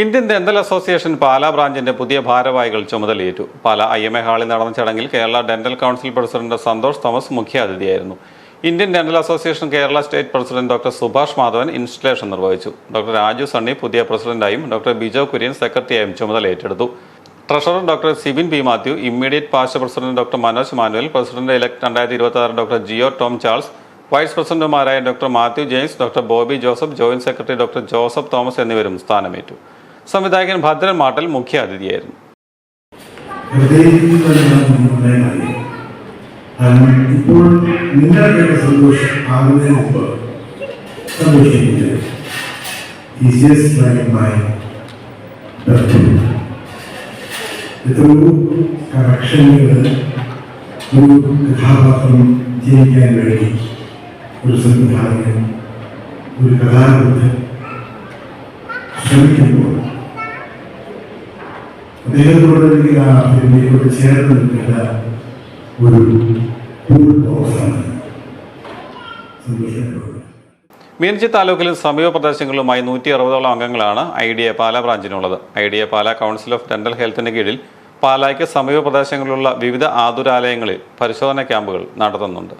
Indian dental association Pala ബ്രാഞ്ചിന്റെ പുതിയ ഭാരവാഹികൾ ചുമതലയേറ്റു. പാല ഐ എം എ ഹാളിൽ നടന്ന ചടങ്ങിൽ Kerala dental council president Santhosh Thomas മുഖ്യാതിഥിയായിരുന്നു. Indian dental association Kerala state president doctor Subhash Madhavan installation നിർവഹിച്ചു. ഡോക്ടർ രാജു സണ്ണി പുതിയ പ്രസിഡന്റായും ഡോക്ടർ ബിജോ കുര്യൻ സെക്രട്ടറിയായും ചുമതല ഏറ്റെടുത്തു treasurer doctor Sibin P Mathew immediate past president doctor Manoj Manuel president elect രണ്ടായിരത്തി ഇരുപത്തി ആറ് doctor Jio Tom Charles vice പ്രസിഡന്റുമാരായ doctor Mathew James doctor Bobby Joseph joint secretary doctor Joseph Thomas എന്നിവരും സ്ഥാനമേറ്റു. സംവിധായകൻ ഭദ്രൻ മാട്ടൽ മുഖ്യാതിഥിയായിരുന്നു ഹൃദയത്തിൽ നിന്ന് നിർണയമായി കാരണം ഇപ്പോൾ നിങ്ങളുടെയൊക്കെ സന്തോഷം ആകുന്നതിന് മുമ്പ് സന്തോഷിക്കുന്നത് He's just like my brother. എത്രയോ കറക്ഷനുകൾ ഒരു കഥാപാത്രം ജനിക്കാൻ വേണ്ടി ഒരു സംവിധായകൻ ഒരു കഥാകൃത്ത് ശ്രമിക്കുമ്പോൾ ഫിലിമിനോട് ചേർന്ന് നിൽക്കേണ്ട ഒരു മീനച്ചി താലൂക്കിലും സമീപ പ്രദേശങ്ങളുമായി നൂറ്റി അറുപതോളം അംഗങ്ങളാണ് I D A Pala ബ്രാഞ്ചിനുള്ളത്. I D A Pala council of dental ഹെൽത്തിന് കീഴിൽ പാലായ്ക്ക് സമീപ പ്രദേശങ്ങളിലുള്ള വിവിധ ആതുരാലയങ്ങളിൽ പരിശോധന ക്യാമ്പുകൾ നടത്തുന്നുണ്ട്.